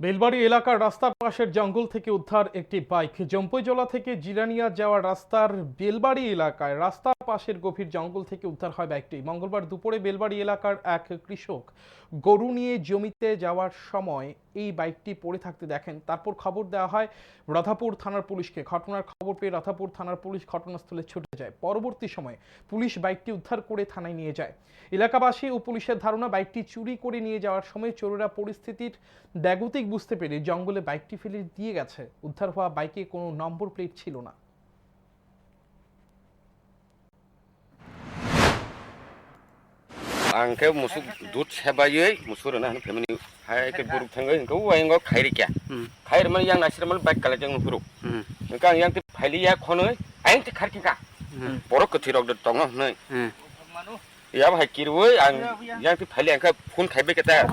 বেলবাড়ি এলাকার রাস্তার পাশের জঙ্গল থেকে উদ্ধার একটি বাইক। জম্পইজলা থেকে জিরানিয়া যাওয়ার রাস্তার বেলবাড়ি এলাকায় রাস্তার পাশের গভীর জঙ্গল থেকে উদ্ধার হয় বাইকটি মঙ্গলবার দুপুরে বেলবাড়ি এলাকার এক কৃষক গরু নিয়ে জমিতে যাওয়ার সময় এই বাইকটি পড়ে থাকতে দেখেন। তারপর খবর দেওয়া হয়, রাধাপুর থানার পুলিশকে। ঘটনার খবর পেয়ে রাধাপুর থানার পুলিশ ঘটনাস্থলে ছুটে যায়। পরবর্তী সময়ে পুলিশ বাইকটি উদ্ধার করে থানায় নিয়ে যায়। এলাকাবাসী ও পুলিশের ধারণা, বাইকটি চুরি করে নিয়ে যাওয়ার সময় চোরেরা পরিস্থিতির ব্যাগতিক বুঝতে পেরে জঙ্গলে বাইকটি ফেলে দিয়ে গেছে। উদ্ধার হওয়া বাইকে কোনো নম্বর প্লেট ছিল না। angke musuk dut sebayu musur na han family hai ke buruk thang ing ko wai ngo khairi kya khair man yang nasir mal bike kala jang buruk ka yang ti phali ya khon ai ti khar ki ka borok ko thirok dot tong noi ya bhai kirwoi ang yang ti phali ang ka phun khaibe ke ta